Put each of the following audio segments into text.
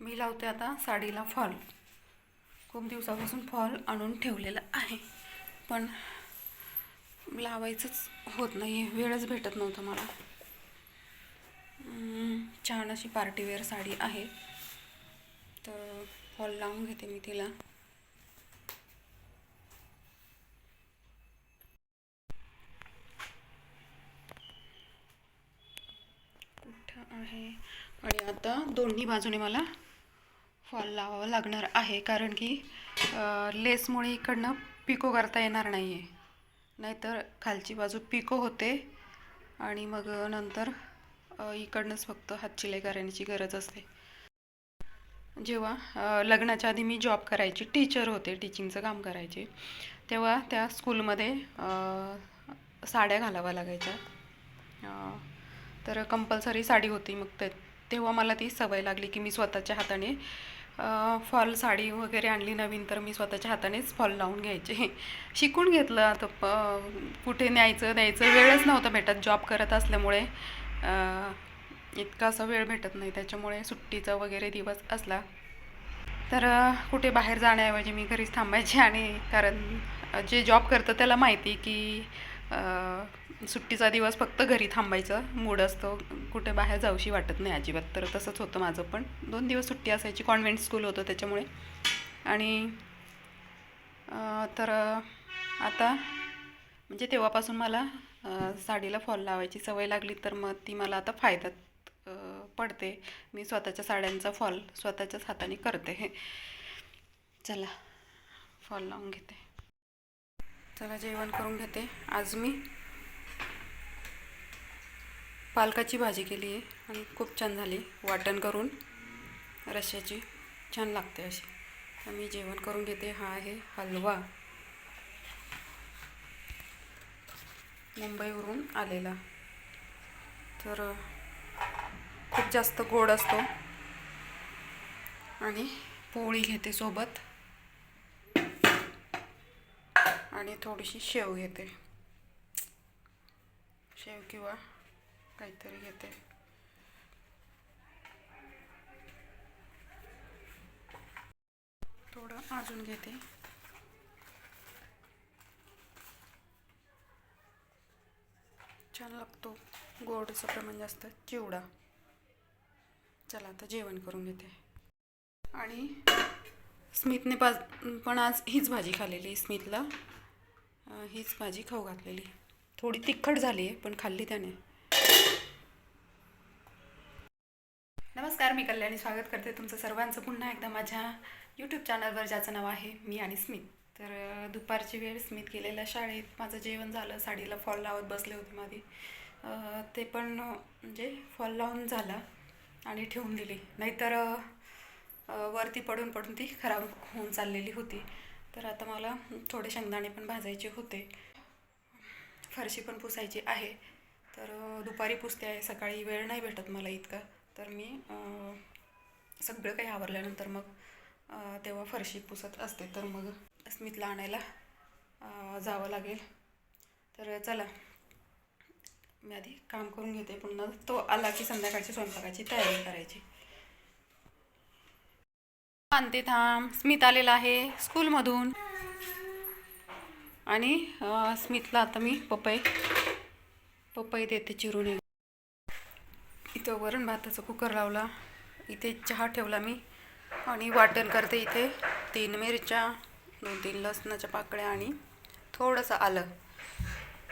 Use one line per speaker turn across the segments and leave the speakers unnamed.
मी लावते आता साडीला फॉल. खूप दिवसापासून फॉल आणून ठेवलेला आहे. पण लावायचंच होत नाही आहे वेळच भेटत नव्हता मला. छान अशी पार्टीवेअर साडी आहे. तर फॉल लावून घेते मी तिला. कुठं आहे. आणि आता दोन्ही बाजूने मला फॉल लावावं लागणार आहे. कारण की लेसमुळे इकडनं पिको करता येणार नाही आहे नाहीतर खालची बाजू पिको होते आणि मग नंतर इकडनंच फक्त हात शिलाई करण्याची गरज असते. जेव्हा लग्नाच्या आधी मी जॉब करायची टीचर होते टीचिंगचं काम करायचे तेव्हा त्या स्कूलमध्ये साड्या घालाव्या लागायच्या. तर कंपल्सरी साडी होती मग ते तेव्हा मला ती सवय लागली की मी स्वतःच्या हाताने फॉल साडी वगैरे आणली नवीन तर मी स्वतःच्या हातानेच फॉल लावून घ्यायचे. शिकून घेतलं आता प कुठे न्यायचं द्यायचं वेळच नव्हता भेटत. जॉब करत असल्यामुळे इतका असा वेळ भेटत नाही. त्याच्यामुळे सुट्टीचा वगैरे दिवस असला तर कुठे बाहेर जाण्याऐवजी मी घरीच थांबायचे आणि कारण जे जॉब करतं त्याला माहिती की सुट्टीचा दिवस फक्त घरी थांबायचं. मूड असतो. कुठे बाहेर जाऊशी वाटत नाही अजिबात. तर तसंच होतं माझं पण. दोन दिवस सुट्टी असायची. कॉन्व्हेंट स्कूल होतं त्याच्यामुळे. आणि तर आता म्हणजे तेव्हापासून मला साडीला फॉल लावायची सवय लागली. तर मग ती मला आता फायद्यात पडते. मी स्वतःच्या साड्यांचा फॉल स्वतःच्याच हाताने करते. चला फॉल लावून घेते. चला जेवण करून घेते. आज मी पालकाची भाजी केली आहे आणि खूप छान झाली. वाटण करून रश्श्याची छान लागते अशी. तर मी जेवण करून घेते. हा आहे हलवा. मुंबईवरून आलेला. तर खूप जास्त गोड असतो. आणि पोळी घेते सोबत. आणि थोडीशी शेव घेते. शेव किंवा काहीतरी घेते. थोडं अजून घेते. छान लागतो गोडचं प्रमाण जास्त चिवडा. चला आता जेवण करून घेते. आणि स्मितने पाज पण आज हीच भाजी खाल्लेली स्मितला. हीच भाजी खाऊ घातलेली. थोडी तिखट झाली आहे पण खाल्ली त्याने. नमस्कार मी कल्याणी. स्वागत करते तुमचं सर्वांचं पुन्हा एकदा माझ्या यूट्यूब चॅनलवर ज्याचं नाव आहे मी आणि स्मित. तर दुपारची वेळ स्मित गेलेल्या शाळेत माझं जेवण झालं. साडीला फॉल लावत बसले होते अं, ते पण म्हणजे फॉल लावून झाला आणि ठेवून दिली. नाहीतर वरती पडून पडून ती खराब होऊन चाललेली होती. तर आता मला थोडे शेंगदाणे पण भाजायचे होते. फरशी पण पुसायची आहे. तर दुपारी पुसते आहे. सकाळी वेळ नाही भेटत मला इतका. तर मी सगळं काही आवरल्यानंतर मग तेव्हा फरशी पुसत असते. तर मग स्मितला आणायला जावं लागेल. तर चला मी आधी काम करून घेते. पुन्हा तो आला की संध्याकाळची स्वयंपाकाची तयारी करायची. आणते थांब. स्मित आलेला आहे स्कूलमधून. आणि स्मितला आता मी पपई पपई देते चिरून इथं वरण भाताचा कुकर लावला. इथे चहा ठेवला मी. आणि वाटण करते इथे. तीन मिरच्या दोन तीन लसणाच्या पाकळ्या आणि थोडंसं आलं.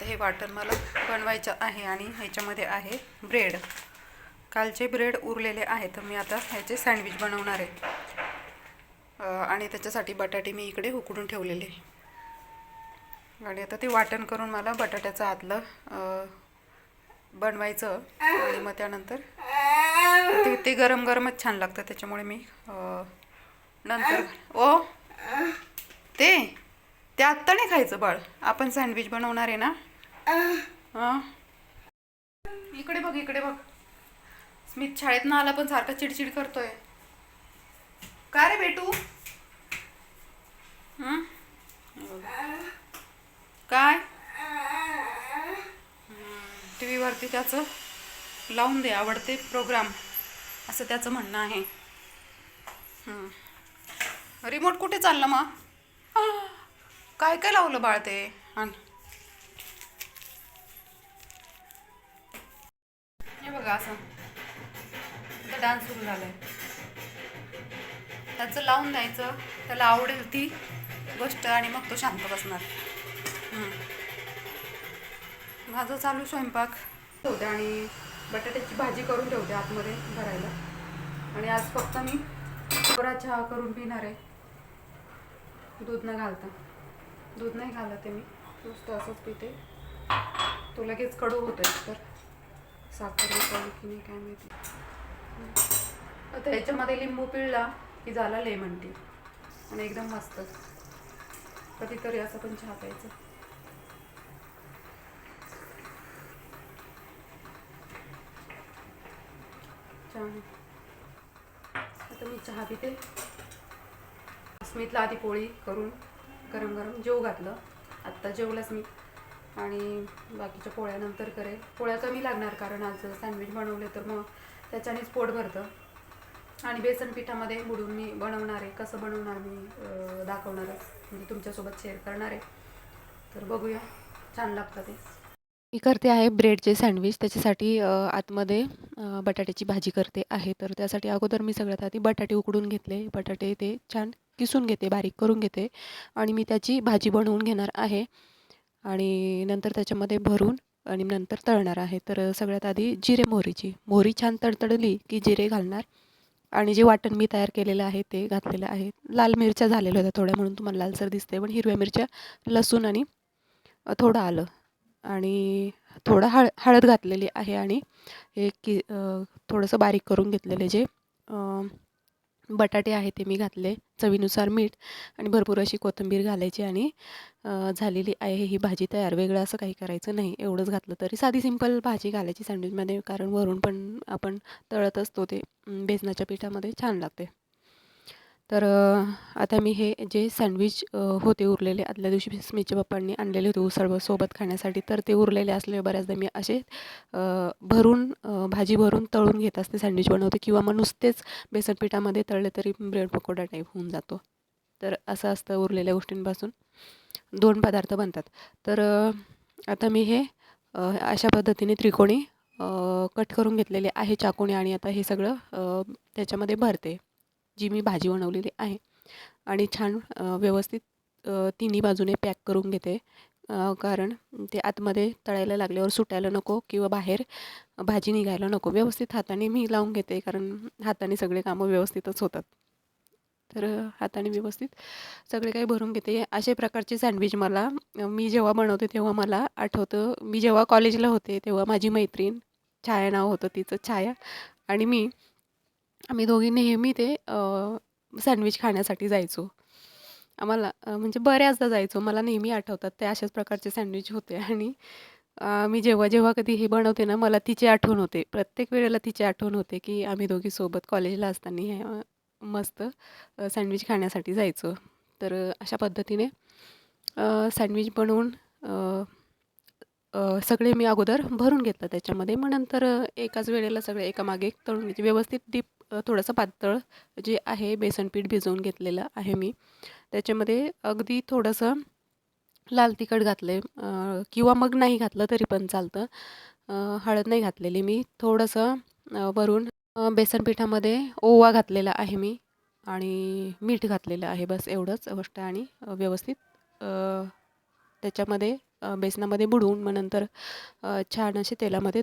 तर हे वाटण मला बनवायचं आहे आणि ह्याच्यामध्ये आहे ब्रेड. कालचे ब्रेड उरलेले आहे तर मी आता ह्याचे सँडविच बनवणार आहे. आणि त्याच्यासाठी बटाटे मी इकडे उकडून ठेवलेले. आणि आता ते वाटण करून मला बटाट्याचं आतलं बनवायचं आणि मग त्यानंतर ते ते गरम गरमच छान लागतं. त्याच्यामुळे मी नंतर ओ ते ते आत्ता नाही खायचं बाळ. आपण सँडविच बनवणार आहे ना? हां इकडे बघ इकडे बघ. स्मित शाळेत ना आला पण सारखा चिडचिड करतोय. का रे बेटू? हं? काय? टी व्हीवरती त्याचं
लावून दे आवडते प्रोग्राम असं त्याचं म्हणणं आहे. रिमोट कुठे चाललं मग? काय काय लावलं बाळ ते? आण. हे बघा असं. डान्स सुरू झालाय. त्याचं लावून द्यायचं. त्याला आवडेल ती गोष्ट आणि मग तो शांत बसणार. माझं चालू स्वयंपाक. ठेवते आणि बटाट्याची भाजी करून ठेवते आतमध्ये भरायला. आणि आज फक्त मी कोरा चहा करून पिणार आहे. दूध न घालता. दूध नाही घालत आहे मी. नुसतं असंच पिते. तो लगेच कडू होतो आहे तर. साखर की नाही काय माहिती. आता ह्याच्यामध्ये लिंबू पिळला. की झाला लेमन टी आणि एकदम मस्त. कधीतरी असं पण चहा प्यायचं. चहा आता मी चहा पिते. स्मितला आधी पोळी करून गरम गरम जेव घातलं. आत्ता जेवलंच मी. आणि बाकीच्या पोळ्यानंतर करेल. पोळ्या कमी लागणार कारण आज सँडविच बनवले तर मग त्याच्यानेच पोट भरतं. आणि बेसन पिठामध्ये बुडून मी बनवणार आहे. कसं बनवणार मी दाखवणार आहे. म्हणजे तुमच्यासोबत शेअर करणार आहे. तर बघूया. छान लागतं ते.
मी करते आहे ब्रेडचे सँडविच. त्याच्यासाठी आतमध्ये बटाट्याची भाजी करते आहे. तर त्यासाठी अगोदर मी सगळ्यात आधी बटाटे उकडून घेतले. बटाटे ते छान किसून घेते बारीक करून घेते. आणि मी त्याची भाजी बनवून घेणार आहे. आणि नंतर त्याच्यामध्ये भरून आणि नंतर तळणार आहे. तर सगळ्यात आधी जिरे मोहरीची. मोहरी छान तडतडली की जिरे घालणार. आणि जे वाटण मी तयार केलेलं आहे ते घातलेलं आहे. लाल मिरच्या झालेल्या होत्या थोड्या म्हणून तुम्हाला लालसर दिसते पण हिरव्या मिरच्या लसूण आणि थोडं आलं. आणि थोडं हळ हळद घातलेली आहे आणि हे की थोडंसं बारीक करून घेतलेले जे बटाटे आहे ते मी घातले चवीनुसार मीठ आणि भरपूर अशी कोथिंबीर घालायची आणि झालेली आहे ही भाजी तयार. वेगळं असं काही करायचं नाही एवढंच घातलं तरी. साधी सिंपल भाजी घालायची सँडविचमध्ये कारण वरून पण आपण तळत असतो ते बेसनाच्या पिठामध्ये छान लागते. तर आता मी हे जे सँडविच होते उरलेले आदल्या दिवशी स्मितच्या पप्पांनी आणलेले होते उसळ सोबत खाण्यासाठी तर ते उरलेले असले बऱ्याचदा मी असे भरून भाजी भरून तळून घेत असते सँडविच बनवते किंवा मग नुसतेच बेसन पिठामध्ये तळले तरी ब्रेड पकोडा टाईप होऊन जातो. तर असं असतं उरलेल्या गोष्टींपासून. दोन पदार्थ बनतात. तर आता मी हे अशा पद्धतीने त्रिकोणी कट करून घेतलेले आहे चाकूने आणि आता हे सगळं त्याच्यामध्ये भरते. जी मी भाजी बनवलेली आहे. आणि छान व्यवस्थित तिन्ही बाजूने पॅक करून घेते. कारण ते आतमध्ये तळायला लागल्यावर सुटायला नको किंवा बाहेर भाजी निघायला नको. व्यवस्थित हाताने मी लावून घेते कारण हाताने सगळे कामं व्यवस्थितच होतात. तर हाताने व्यवस्थित सगळे काही भरून घेते. अशा प्रकारचे सँडविच मला मी जेव्हा बनवते तेव्हा मला आठवतं मी जेव्हा कॉलेजला होते तेव्हा माझी मैत्रीण छाया नाव होतं तिचं छाया. आणि मी आम्ही दोघी नेहमी ते सँडविच खाण्यासाठी जायचो. आम्हाला अ, म्हणजे बऱ्याचदा जायचो. मला नेहमी आठवतात ते अशाच प्रकारचे सँडविच होते. आणि अ, मी जेव्हा जेव्हा कधी हे बनवते ना मला तिची आठवण होते. प्रत्येक वेळेला तिची आठवण होते की आम्ही दोघी सोबत कॉलेजला असताना हे अ, मस्त अ, सँडविच खाण्यासाठी जायचो. तर अ, अशा पद्धतीने अ, सँडविच बनवून अ, अ, सगळे मी अगोदर भरून घेतलं त्याच्यामध्ये. मग नंतर अ, एकाच वेळेला सगळे एकामागे एक तळून घ्यायचे व्यवस्थित डीप थोडंसं पातळ जे आहे बेसन पीठ भिजवून घेतलेलं आहे मी. त्याच्यामध्ये अगदी थोडंसं लाल तिखट घातलं आहे किंवा मग नाही घातलं तरी पण चालतं. हळद नाही घातलेली मी. थोडंसं वरून बेसन पिठामध्ये ओवा घातलेला आहे मी आणि मीठ घातलेलं आहे बस एवढंच गोष्ट आणि व्यवस्थित त्याच्यामध्ये बेसनामध्ये बुडवून मग नंतर छान असे तेलामध्ये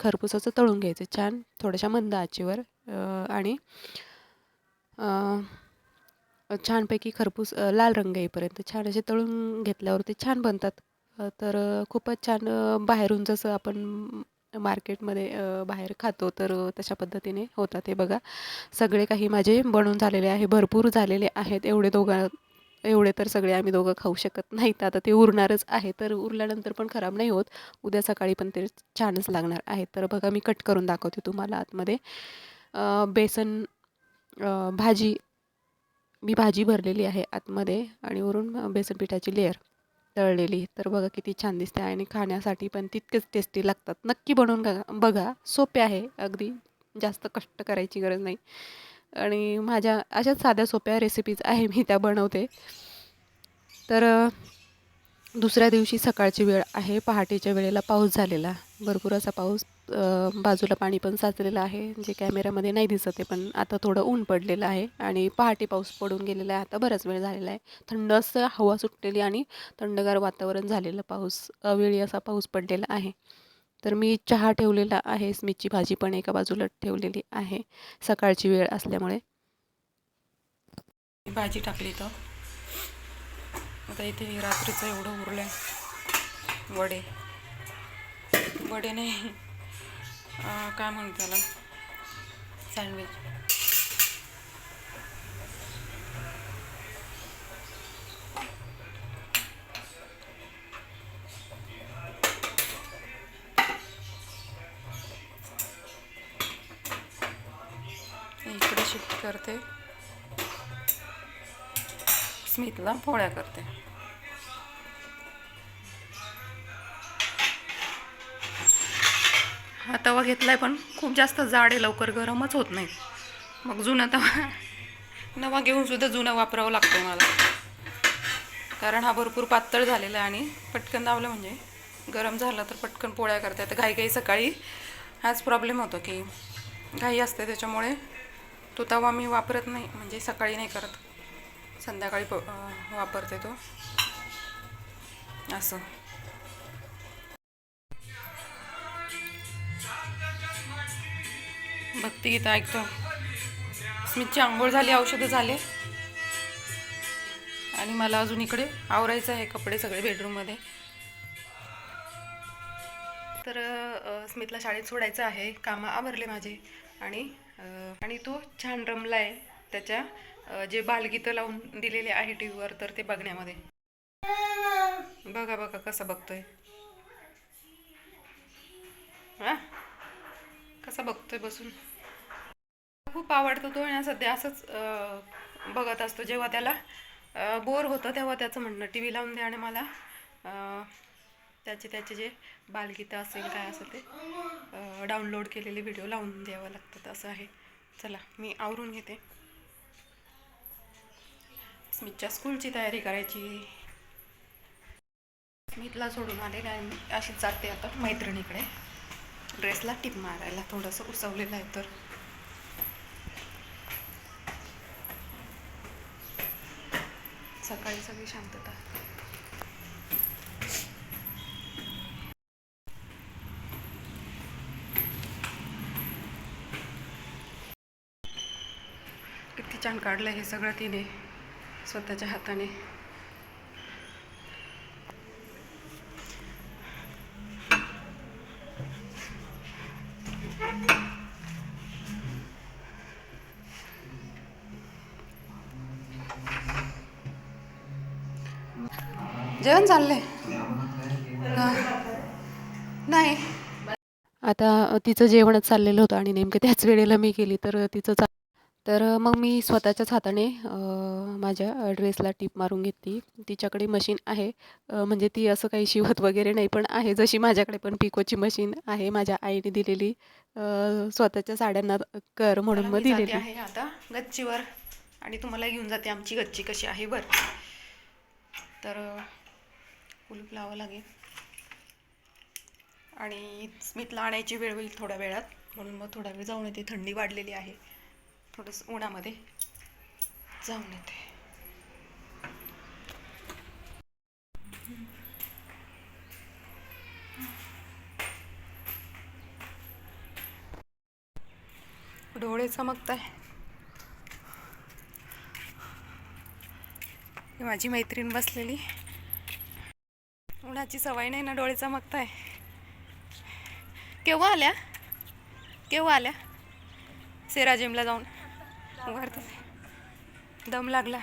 खरपुसाचं तळून घ्यायचं. छान थोड्याशा मंद आचेवर आणि छानपैकी खरपूस लाल रंग येईपर्यंत छान असे तळून घेतल्यावर ते छान बनतात. तर खूपच छान बाहेरून जसं आपण मार्केटमध्ये बाहेर खातो तर तशा पद्धतीने होतात हे बघा. सगळे काही माझे बनवून झालेले आहे भरपूर झालेले आहेत. एवढे दोघं एवढे तर सगळे आम्ही दोघं खाऊ शकत नाहीत. आता ते उरणारच आहे तर उरल्यानंतर पण खराब नाही होत. उद्या सकाळी पण ते छानच लागणार आहे. तर बघा मी कट करून दाखवते तुम्हाला आतमध्ये. बेसन भाजी. मी भाजी भरलेली आहे आतमध्ये आणि वरून बेसन पिठाची लेअर
तळलेली. तर बघा किती छान दिसते आणि खाण्यासाठी पण तितकेच टेस्टी लागतात. नक्की बनवून बघा बघा. सोपे आहे. अगदी जास्त कष्ट करायची गरज नाही. आणि माझ्या अशाच साध्या सोप्या रेसिपीज आहे मी त्या बनवते. तर दुसऱ्या दिवशी सकाळची वेळ आहे. पहाटेच्या वेळेला पाऊस झालेला. भरपूर असा पाऊस बाजूला पाणी पण साचलेलं आहे जे कॅमेऱ्यामध्ये नाही दिसत आहे पण आता थोडं ऊन पडलेलं आहे आणि पहाटे पाऊस पडून गेलेला आहे आता बराच वेळ झालेला आहे. थंड असं हवा सुटलेली आणि थंडगार वातावरण झालेलं पाऊस अवेळी असा पाऊस पडलेला आहे. तर मी चहा ठेवलेला आहे स्मितची भाजी पण एका बाजूला ठेवलेली आहे सकाळची वेळ असल्यामुळे.
भाजी टाकली तर आता इथे रात्रीचं एवढं उरलं वडे. वडे नाही. काय म्हणू त्याला? सँडविच इकडे शिफ्ट करते. स्मितला पोळ्या करते. हा तवा घेतला आहे पण खूप जास्त जाड आहे लवकर गरमच होत नाही मग जुना तवा नवा घेऊनसुद्धा जुना वापरावं लागतं मला. कारण हा भरपूर पातळ झालेला आहे आणि पटकन दावलं म्हणजे गरम झालं तर पटकन पोळ्या करता येतं घाई घाई सकाळी हाच प्रॉब्लेम होतो की घाई असते त्याच्यामुळे तो तवा मी वापरत नाही म्हणजे सकाळी नाही करत. संध्याकाळी प वापरते तो. असं. भक्तिगीत ऐकतो. स्मितची आंघोळ झाली औषधं झाले. आणि मला अजून इकडे आवरायचं आहे कपडे सगळे बेडरूममध्ये. तर स्मितला शाळेत सोडायचं आहे. कामं आवरले माझे. आणि आणि तो छान रमला आहे त्याच्या जे बालगीतं लावून दिलेले आहे टी व्हीवर तर ते बघण्यामध्ये. बघा बघा कसं बघतोय. हां? कसा बघतोय बसून? खूप आवडतो तो आणि सध्या असंच बघत असतो. जेव्हा त्याला बोर होतं तेव्हा त्याचं म्हणणं टी व्ही लावून द्या आणि मला त्याचे त्याचे जे बालगीतं असेल काय असेल ते डाउनलोड केलेले व्हिडिओ लावून द्यावं लागतात. असं आहे. चला मी आवरून घेते. स्मितच्या स्कूलची तयारी करायची. स्मितला सोडून आले आणि मी. अशीच जाते आता मैत्रिणीकडे. ड्रेसला टिप मारायला थोडंसं उसवलेलं आहे तर. सकाळी सगळी शांतता. किती छान काढलं हे सगळं तिने स्वतःच्या हाताने. जेवण चाललंय. नाही.
आता तिचं जेवणच चाललेलं होतं आणि नेमकं त्याच वेळेला मी गेली तर तिचं चा तर मग मी स्वतःच्याच हाताने माझ्या ड्रेसला टीप मारून घेतली. तिच्याकडे मशीन आहे. म्हणजे ती असं काही शिवत वगैरे नाही पण आहे जशी माझ्याकडे पण पिकोची मशीन आहे. माझ्या आईने दिलेली स्वतःच्या साड्यांना कर म्हणून मग दिलेली.
आहे आता गच्चीवर आणि तुम्हाला घेऊन जाते. आमची गच्ची कशी आहे वर. तर कुलूप लावावं लागेल. आणि स्मितला आणायची वेळ होईल थोड्या वेळात. म्हणून मग थोडा वेळ जाऊन येते. थंडी वाढलेली आहे. थोडंसं उन्हामध्ये जाऊन येते. डोळे चमकत आहे माझी मैत्रीण बसलेली. उन्हाची सवय नाही ना डोळे चमकताय केव्हा आल्या? केव्हा आल्या? सेरा जिमला जाऊन. वरती दम लागला.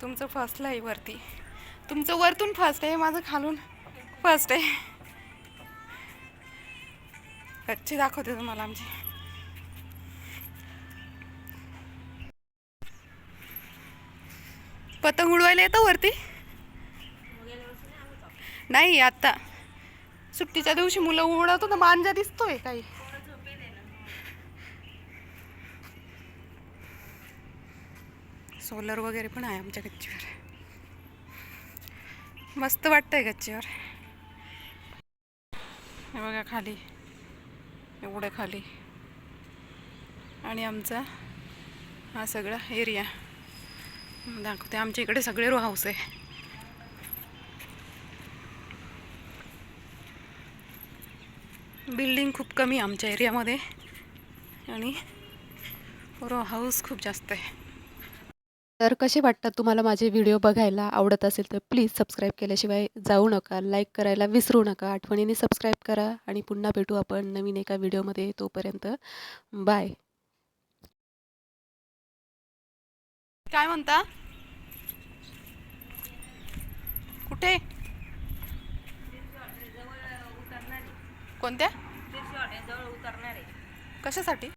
तुमचं फर्स्टला आहे वरती. तुमचं वरतून फर्स्ट आहे माझं खालून फर्स्ट आहे. कच्ची दाखवते तुम्हाला आमची. पतंग उडवायला येतं वरती? नाही आत्ता सुट्टीच्या दिवशी मुलं उडवतो ना मांजा दिसतोय काही. सोलर वगैरे पण आहे आमच्या गच्चीवर. मस्त वाटतंय गच्चीवर. हे बघा खाली. एवढं खाली. आणि आमचा हा सगळा एरिया दाखवते आमच्या इकडे सगळे रो हाऊस आहे. बिल्डिंग खूप कमी आहे आमच्या एरियामध्ये आणि रो हाऊस खूप जास्त आहे.
तर कसे वाटतात तुम्हाला माझे व्हिडिओ बघायला? आवडत असेल तर प्लीज सबस्क्राईब केल्याशिवाय जाऊ नका. लाईक करायला विसरू नका. आठवणीने सबस्क्राईब करा. आणि पुन्हा भेटू आपण नवीन एका व्हिडिओमध्ये तोपर्यंत. बाय
काय म्हणता? कुठे? कोणत्या? कशासाठी?